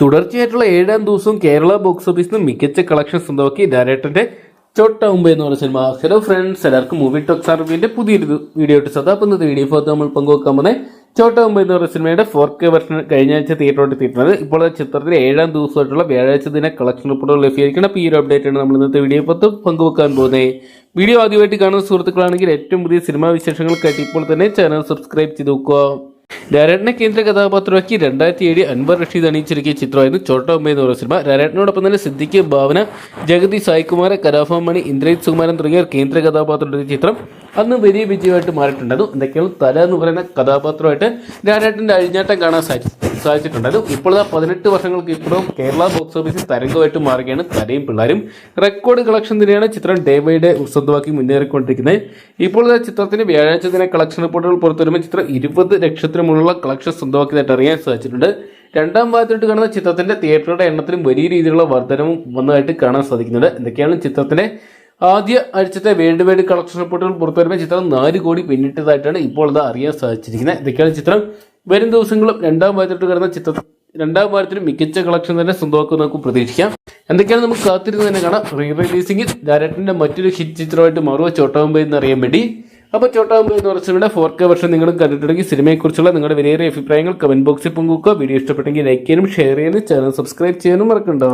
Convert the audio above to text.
തുടർച്ചയായിട്ടുള്ള ഏഴാം ദിവസവും കേരള ബോക്സ് ഓഫീസിൽ നിന്ന് മികച്ച കളക്ഷൻ സ്വന്തമാക്കി ഡയറക്ടറിന്റെ ചോട്ട മുമ്പ് എന്ന് പറഞ്ഞ സിനിമ ഹലോ ഫ്രണ്ട്സ് എല്ലാവർക്കും മൂവി ടോക്സ് ആർവിന്റെ പുതിയൊരു വീഡിയോ ഇട്ട് സദാ ഇന്നത്തെ വീഡിയോ ഫോർ നമ്മൾ പങ്കുവെക്കാൻ പോകുന്നത് ചോട്ട മുമ്പ് എന്ന് പറഞ്ഞ സിനിമയുടെ ഫോർ കെ വെർഷൻ കഴിഞ്ഞ ആഴ്ച തിയേറ്ററിൽ എത്തിയിട്ടുണ്ട് ഇപ്പോൾ ചിത്രത്തിലെ ഏഴാം ദിവസമായിട്ടുള്ള വ്യാഴാഴ്ച ദിന കളക്ഷൻ റിപ്പോർട്ടുകൾ ലഭ്യമായിരിക്കണം അപ്പോൾ ഈ ഒരു അപ്ഡേറ്റ് ആണ് നമ്മൾ ഇന്നത്തെ വീഡിയോ പത്ത് പങ്കുവെക്കാൻ പോകുന്നത്. വീഡിയോ ആദ്യമായിട്ട് കാണുന്ന സുഹൃത്തുക്കളാണെങ്കിൽ ഏറ്റവും പുതിയ സിനിമാ വിശേഷങ്ങൾക്കായിട്ട് ഇപ്പോൾ തന്നെ ചാനൽ സബ്സ്ക്രൈബ് ചെയ്ത് നോക്കുക രാരേട്ടനെ കേന്ദ്ര കഥാപാത്രമാക്കി രണ്ടായിരത്തി ഏഴ് അൻവർ റഷീദ് അണിയിച്ചിരിക്കിയ ചിത്രമായിരുന്നു ചോട്ട ഉമ്മ എന്ന് പറയുന്ന സിനിമ. രാരേട്ടനോടൊപ്പം തന്നെ സിദ്ദിഖ് ഭാവന ജഗതി സായികുമാർ കലാഭവൻ മണി ഇന്ദ്രജിത് സുകുമാരൻ തുടങ്ങിയവർ കേന്ദ്ര കഥാപാത്രത്തിന്റെ ചിത്രം. അന്ന് വലിയ വിജയമായിട്ട് മാറിയിട്ടുണ്ടായിരുന്നു. എന്തൊക്കെയാണ് തല എന്ന് പറയുന്ന കഥാപാത്രമായിട്ട് രാരേട്ടന്റെ അഴിഞ്ഞാട്ടം കാണാൻ സാധിച്ചു സാധിച്ചിട്ടുണ്ടായിരുന്നു. ഇപ്പോഴത്തെ പതിനെട്ട് വർഷങ്ങൾക്ക് ഇപ്പുറം കേരള ബോക്സ് ഓഫീസിൽ തരംഗമായിട്ട് മാറുകയാണ് തലയും പിള്ളേരും. റെക്കോർഡ് കളക്ഷൻ തന്നെയാണ് ചിത്രം ഡേ ബൈ ഡേ സ്വന്തമാക്കി മുന്നേറിക്കൊണ്ടിരിക്കുന്നത്. ഇപ്പോൾ ചിത്രത്തിന് വ്യാഴാഴ്ച ദിന കളക്ഷൻ റിപ്പോർട്ടുകൾ പുറത്തുവരുമ്പോൾ ചിത്രം ഇരുപത് ലക്ഷത്തിന് മുകളിലുള്ള കളക്ഷൻ സ്വന്തമാക്കിയതായിട്ട് അറിയാൻ സാധിച്ചിട്ടുണ്ട്. രണ്ടാം ഭാഗത്തോട്ട് കാണുന്ന ചിത്രത്തിന്റെ തിയേറ്ററുടെ എണ്ണത്തിലും വലിയ രീതിയിലുള്ള വർധനവും വന്നതായിട്ട് കാണാൻ സാധിക്കുന്നുണ്ട്. എന്തൊക്കെയാണ് ചിത്രത്തിന്റെ ആദ്യ ആഴ്ചത്തെ വേൾഡ് വൈഡ് കളക്ഷൻ റിപ്പോർട്ടുകൾ പുറത്തുവരുമ്പോൾ ചിത്രം നാല് കോടി പിന്നിട്ടതായിട്ടാണ് ഇപ്പോൾ അത് അറിയാൻ സാധിച്ചിരിക്കുന്നത്. ഇതൊക്കെയാണ് ചിത്രം? വരും ദിവസങ്ങളും രണ്ടാം ഭാഗത്തോട്ട് കിടന്ന ചിത്ര രണ്ടാം ഭാഗത്തിന് മികച്ച കളക്ഷൻ തന്നെ സ്വന്തമാക്കും നമുക്ക് പ്രതീക്ഷിക്കാം. എന്തൊക്കെയാണ് നമുക്ക് കാത്തിരുന്ന് തന്നെ കാണാം. റീ റിലീസിംഗിൽ ഡയറക്ടറിന്റെ മറ്റൊരു ഹിറ്റ് ചിത്രമായിട്ട് മാറുക ചോട്ടാകുമ്പോൾ എന്നറിയാൻ വേണ്ടി. അപ്പോൾ ചോട്ടാകുമ്പോൾ എന്ന് പറഞ്ഞ ഫോർ കെ വർഷം നിങ്ങളും കണ്ടിട്ടുണ്ടെങ്കിൽ സിനിമയെക്കുറിച്ചുള്ള നിങ്ങളുടെ വിലയേറിയ അഭിപ്രായങ്ങൾ കമന്റ് ബോക്സിൽ പങ്കുവെക്കുക. വീഡിയോ ഇഷ്ടപ്പെട്ടെങ്കിൽ ലൈക്ക് ചെയ്യാനും ഷെയർ ചെയ്യാനും ചാനൽ സബ്സ്ക്രൈബ് ചെയ്യാനും മറക്കണ്ട.